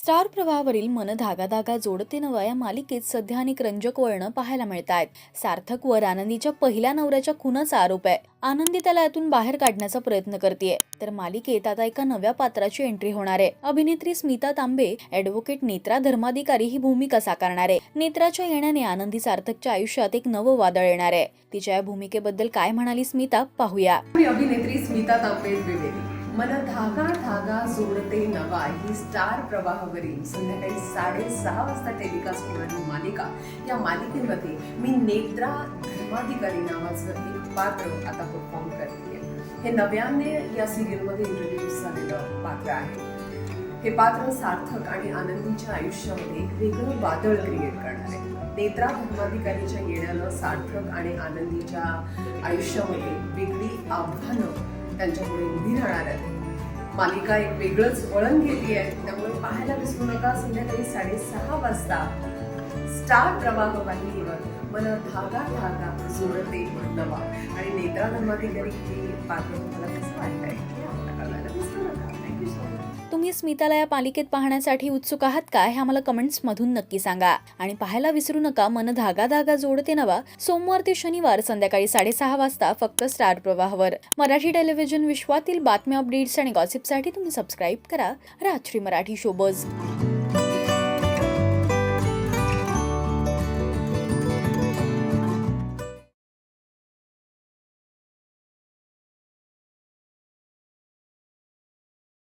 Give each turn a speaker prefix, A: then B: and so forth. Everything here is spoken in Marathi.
A: स्टार प्रवाहावरील मन धागा धागा जोडते नवा या मालिकेत सध्या अनेक रंजक वळणं पाहायला मिळत आहेत सार्थक वर आनंदीच्या पहिल्या नवऱ्याच्या खुनाचा आरोप आहे. आनंदी त्याला यातून बाहेर काढण्याचा प्रयत्न करते तर मालिकेत आता एका नव्या पात्राची एंट्री होणार आहे. अभिनेत्री स्मिता तांबे ऍडव्होकेट नेत्रा धर्माधिकारी ही भूमिका साकारणार आहे. नेत्राच्या येण्याने आनंदी सार्थकच्या आयुष्यात एक नवं वादळ येणार आहे. तिच्या या भूमिकेबद्दल काय म्हणाली स्मिता? पाहूया.
B: अभिनेत्री स्मिता तांबे द्विवेदी मन धागा धागा जोडते नवा. ही स्टार प्रवाहावरील संध्याकाळी साडेसहा वाजता टेलिकास्ट होणारी मालिका. या मालिकेमध्ये मी नेत्रा धर्माधिकारी नावाचं एक पात्र आता परफॉर्म करते हे नव्याने या सिरियलमध्ये इंट्रोड्यूस झालेलं पात्र आहे. हे पात्र सार्थक आणि आनंदीच्या आयुष्यामध्ये एक वेगळं वादळ क्रिएट करणार आहे. नेत्रा धर्माधिकारीच्या येण्यानं सार्थक आणि आनंदीच्या आयुष्यामध्ये वेगळी आव्हानं त्यांच्यापुढे उभी राहणार आहेत मालिका एक वेगळंच वळण घेतली आहे. त्यामुळे पाहायला विसरू नका. संध्याकाळी साडेसहा वाजता स्टार प्रवाह वाहिनीवर मला धागा धागा जोडते नवा. आणि नेत्रा धर्माधिकारी हे पात्र तुम्हाला कसं वाटतंय
A: तुम्ही स्मिताला या पालिकेत पाहण्यासाठी उत्सुक आहात का? हे आम्हाला कमेंट्स मधून नक्की सांगा. आणि पाहायला विसरू नका मन धागा धागा जोडते नवा. सोमवार ते शनिवार संध्याकाळी साडेसहा वाजता फक्त स्टार प्रवाहावर. मराठी टेलिव्हिजन विश्वातील बातम्या अपडेट्स आणि गॉसिपसाठी तुम्ही सबस्क्राईब करा. रात्री मराठी शोबज